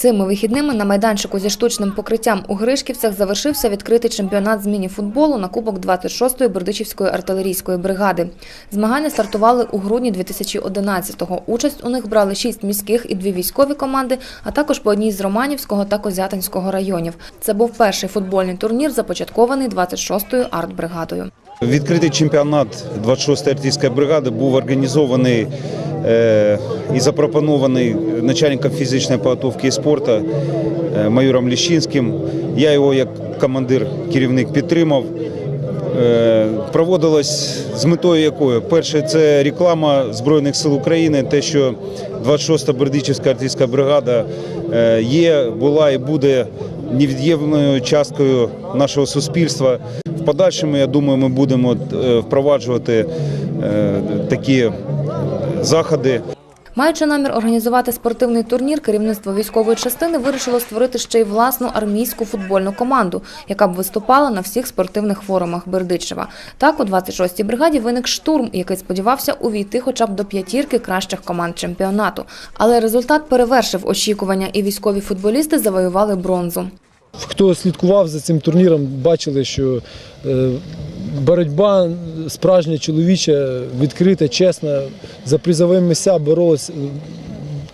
Цими вихідними на майданчику зі штучним покриттям у Гришківцях завершився відкритий чемпіонат з міні-футболу на Кубок 26-ї Бердичівської артилерійської бригади. Змагання стартували у грудні 2011-го. Участь у них брали шість міських і дві військові команди, а також по одній з Романівського та Козятинського районів. Це був перший футбольний турнір, започаткований 26-ю артбригадою. Відкритий чемпіонат 26-ї артилерійської бригади був організований і запропонований начальником фізичної підготовки і спорту е, майором Ліщинським. Я його як командир, керівник підтримав. Е, Проводилось з метою якою? Перше, це реклама Збройних сил України, те, що 26-та Бердичівська артилерійська бригада е, є, була і буде невід'ємною часткою нашого суспільства. В подальшому, я думаю, ми будемо е, впроваджувати е, такі заходи. Маючи намір організувати спортивний турнір, керівництво військової частини вирішило створити ще й власну армійську футбольну команду, яка б виступала на всіх спортивних форумах Бердичева. Так, у 26-й бригаді виник штурм, який сподівався увійти хоча б до п'ятірки кращих команд чемпіонату. Але результат перевершив очікування, і військові футболісти завоювали бронзу. Хто слідкував за цим турніром, бачили, що е, боротьба справжня чоловіча, відкрита, чесна, за призові місця боролась,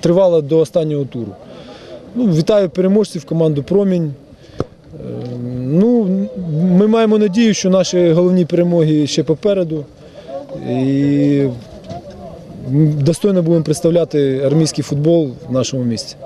тривала до останнього туру. Ну, вітаю переможців команду Промінь. Е, Ну, ми маємо надію, що наші головні перемоги ще попереду. І достойно будемо представляти армійський футбол в нашому місті.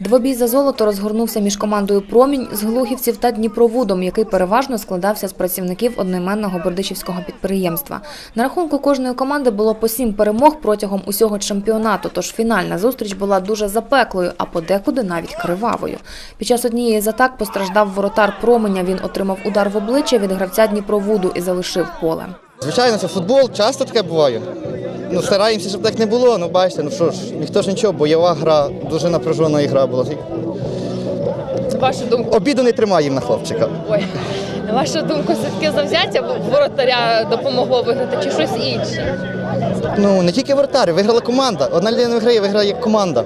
Двобій за золото розгорнувся між командою Промінь з Глухівців та Дніпровудом, який переважно складався з працівників одноіменного бердичівського підприємства. На рахунку кожної команди було по сім перемог протягом усього чемпіонату. Тож фінальна зустріч була дуже запеклою, а подекуди навіть кривавою. Під час однієї з атак постраждав воротар Променя. Він отримав удар в обличчя від гравця Дніпровуду і залишив поле. Звичайно, це футбол, часто таке буває. Ну, стараємося, щоб так не було. Ну, бачите, ну що ж, ніхто ж нічого, бойова гра, дуже напряжена гра була. Вашу думку, Обіду не тримаємо на хлопчика. ой, на вашу думку, все-таки завзяття воротаря допомогло виграти чи щось інше? Ну, не тільки воротар, виграла команда. Одна людина виграє, виграє команда.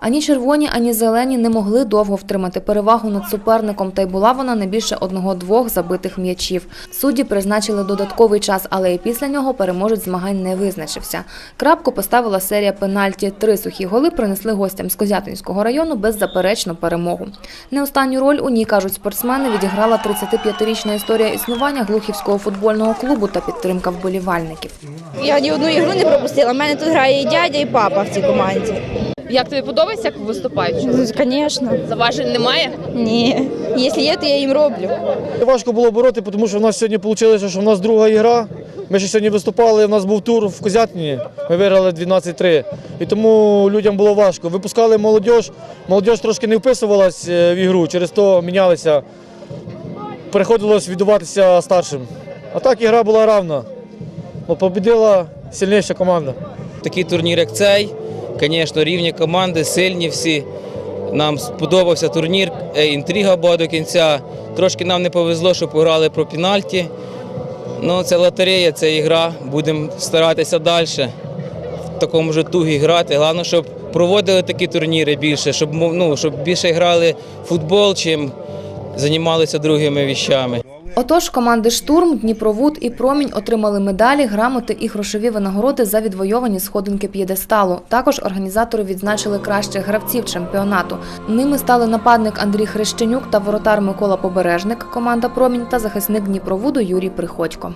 Ані червоні, ані зелені не могли довго втримати перевагу над суперником, та й була вона не більше одного-двох забитих м'ячів. Судді призначили додатковий час, але і після нього переможець змагань не визначився. Крапку поставила серія пенальті. Три сухі голи принесли гостям з Козятинського району беззаперечну перемогу. Не останню роль у ній, кажуть спортсмени, відіграла 35-річна історія існування Глухівського футбольного клубу та підтримка вболівальників. Я ні одну ігру не пропустила. У мене тут грає і дядя, і папа в цій команді. Як тобі подобається, як виступають? Ну, Звісно. Заважень немає? Ні. Якщо є, то я їм роблю. Важко було бороти, тому що в нас сьогодні вийшло, що в нас друга ігра. Ми ще сьогодні виступали, у нас був тур в Козятині, ми виграли 12-3. І тому людям було важко. Випускали молодь, молодь трошки не вписувалась е, в ігру, через то мінялися. Приходилось віддаватися старшим. А так ігра була равна. Ну, Побідила сильніша команда. Такий турнір, як цей, звісно, рівні команди, сильні всі. Нам сподобався турнір, е, інтрига була до кінця. Трошки нам не повезло, що пограли про пенальті. Ну, це лотерея, це ігра. Будемо старатися далі в такому ж тугі грати. Головне, щоб проводили такі турніри більше, щоб, ну, щоб більше грали в футбол, чим займалися другими віщами. Отож, команди Штурм, Дніпровуд і Промінь отримали медалі, грамоти і грошові винагороди за відвойовані сходинки п'єдесталу. Також організатори відзначили кращих гравців чемпіонату. Ними стали нападник Андрій Хрещенюк та воротар Микола Побережник, команда Промінь та захисник Дніпровуду Юрій Приходько.